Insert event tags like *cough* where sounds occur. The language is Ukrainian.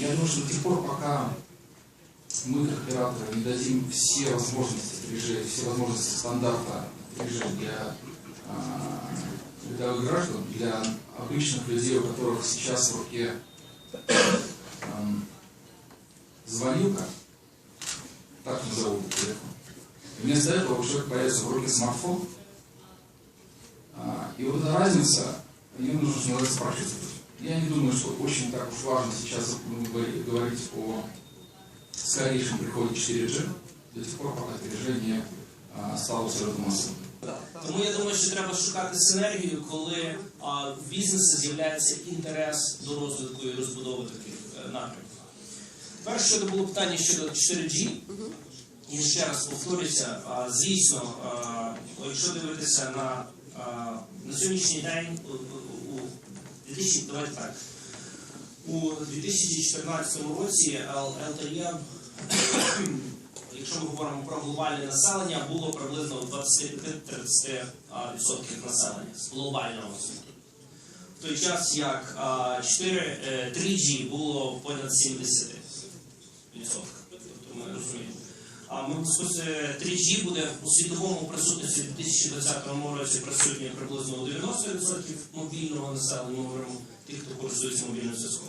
Я думаю, что до тех пор, пока мы, как операторы, не дадим все возможности 3G, все возможности стандарта 3G для а, рядовых граждан, для обычных людей, у которых сейчас в руке ам, звонилка, так назову телефон. Вместо этого у человека появится в руке смартфон, а, и вот эта разница, ее нужно, что называется, прочувствовать. Я не думаю, что очень так уж важно сейчас говорить о скорейшем приходе 4G, до тех пор, пока 3G не стало абсолютно массовым. Тому я думаю, що треба шукати синергію, коли а, в бізнесі з'являється інтерес до розвитку і розбудови таких е, напрямків. Тепер щодо було питання щодо 4G. І ще раз повторюся, а, звісно, а, якщо дивитися на, а, на сьогоднішній день 2000, давайте так, у 2014 році ЛТЄ, *coughs* якщо ми говоримо про глобальне населення, було приблизно 25-30% населення з глобального. В той час як 4, е, 3G було понад 70%. Тобто ми розуміємо. А ми по суті, 3G буде у світовому присутності в 2020 році присутні приблизно у 90% мобільного населення, ми говоримо тих, хто користується мобільним зв'язком.